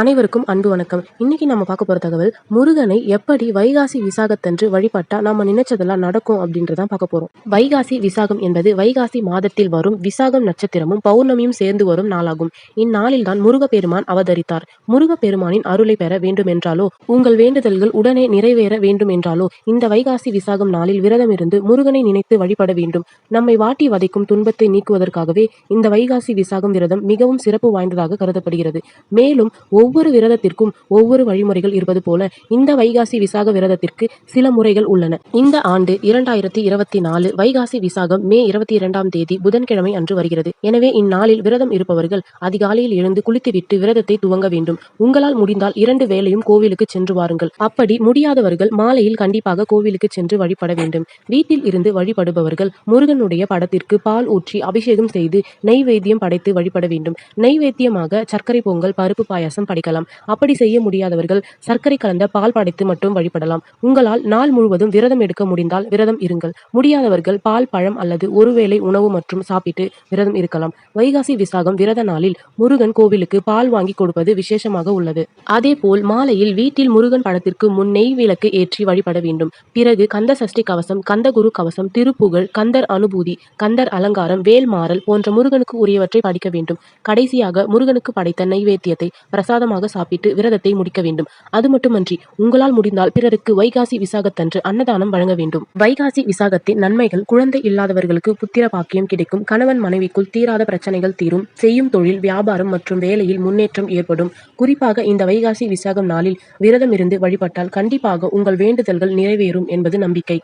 அனைவருக்கும் அன்பு வணக்கம். இன்னைக்கு நம்ம பார்க்க போற தகவல் முருகனை எப்படி வைகாசி விசாகத்தன்று வழிபட்டா நம்ம நினைச்சதெல்லாம் நடக்கும் அப்படின்றதான் பார்க்க போறோம். வைகாசி விசாகம் என்பது வைகாசி மாதத்தில் வரும் விசாகம் நட்சத்திரமும் பௌர்ணமியும் சேர்ந்து வரும் நாளாகும். இந்நாளில் தான் முருகப்பெருமான் அவதரித்தார். முருகப்பெருமானின் அருளை பெற வேண்டும் என்றாலோ உங்கள் வேண்டுதல்கள் உடனே நிறைவேற வேண்டும் என்றாலோ இந்த வைகாசி விசாகம் நாளில் விரதம் இருந்து முருகனை நினைத்து வழிபட வேண்டும். நம்மை வாட்டி வதைக்கும் துன்பத்தை நீக்குவதற்காகவே இந்த வைகாசி விசாகம் விரதம் மிகவும் சிறப்பு வாய்ந்ததாக கருதப்படுகிறது. மேலும் ஒவ்வொரு விரதத்திற்கும் ஒவ்வொரு வழிமுறைகள் இருப்பது போல இந்த வைகாசி விசாக விரதத்திற்கு சில முறைகள் உள்ளன. இந்த ஆண்டு இரண்டாயிரத்தி இருபத்தி நாலு வைகாசி விசாகம் மே இருபத்தி இரண்டாம் தேதி புதன்கிழமை அன்று வருகிறது. எனவே இந்நாளில் விரதம் இருப்பவர்கள் அதிகாலையில் எழுந்து குளித்துவிட்டு விரதத்தை துவங்க வேண்டும். உங்களால் முடிந்தால் இரண்டு வேளையும் கோவிலுக்கு சென்று வாருங்கள். அப்படி முடியாதவர்கள் மாலையில் கண்டிப்பாக கோவிலுக்கு சென்று வழிபட வேண்டும். வீட்டில் இருந்து வழிபடுபவர்கள் முருகனுடைய படத்திற்கு பால் ஊற்றி அபிஷேகம் செய்து நெய்வேத்தியம் படைத்து வழிபட வேண்டும். நெய்வேத்தியமாக சர்க்கரை பொங்கல் பருப்பு பாயாசம் படைக்கலாம். அப்படி செய்ய முடியாதவர்கள் சர்க்கரை கலந்த பால் படைத்து மட்டும் வழிபடலாம். உங்களால் நாள் முழுவதும் விரதம் எடுக்க முடிந்தால் விரதம் இருங்கள். முடியாதவர்கள் பால் பழம் அல்லது ஒருவேளை உணவு மற்றும் சாப்பிட்டு விரதம் இருக்கலாம். வைகாசி விசாகம் விரத நாளில் முருகன் கோவிலுக்கு பால் வாங்கி கொடுப்பது விசேஷமாக உள்ளது. அதே போல் மாலையில் வீட்டில் முருகன் படத்திற்கு முன் நெய் விளக்கு ஏற்றி வழிபட வேண்டும். பிறகு கந்த சஷ்டி கவசம் கந்தகுரு கவசம் திருப்புகழ் கந்தர் அனுபூதி கந்தர் அலங்காரம் வேல்மாறல் போன்ற முருகனுக்கு உரியவற்றை படிக்க வேண்டும். கடைசியாக முருகனுக்கு படைத்த நைவேத்தியத்தை பிரசாதமாக சாப்பிட்டு விரதத்தை முடிக்க வேண்டும். அது மட்டுமன்றி உங்களால் முடிந்தால் பிறருக்கு வைகாசி விசாகத்தன்று அன்னதானம் வழங்க வேண்டும். வைகாசி விசாகத்தின் நன்மைகள் குழந்தை இல்லாதவர்களுக்கு புத்திர பாக்கியம் கிடைக்கும். கணவன் மனைவிக்குள் தீராத பிரச்சனைகள் தீரும். செய்யும் தொழில் வியாபாரம் மற்றும் வேலையில் முன்னேற்றம் ஏற்படும். குறிப்பாக இந்த வைகாசி விசாகம் நாளில் விரதம் இருந்து வழிபட்டால் கண்டிப்பாக உங்கள் வேண்டுதல்கள் நிறைவேறும் என்பது நம்பிக்கை.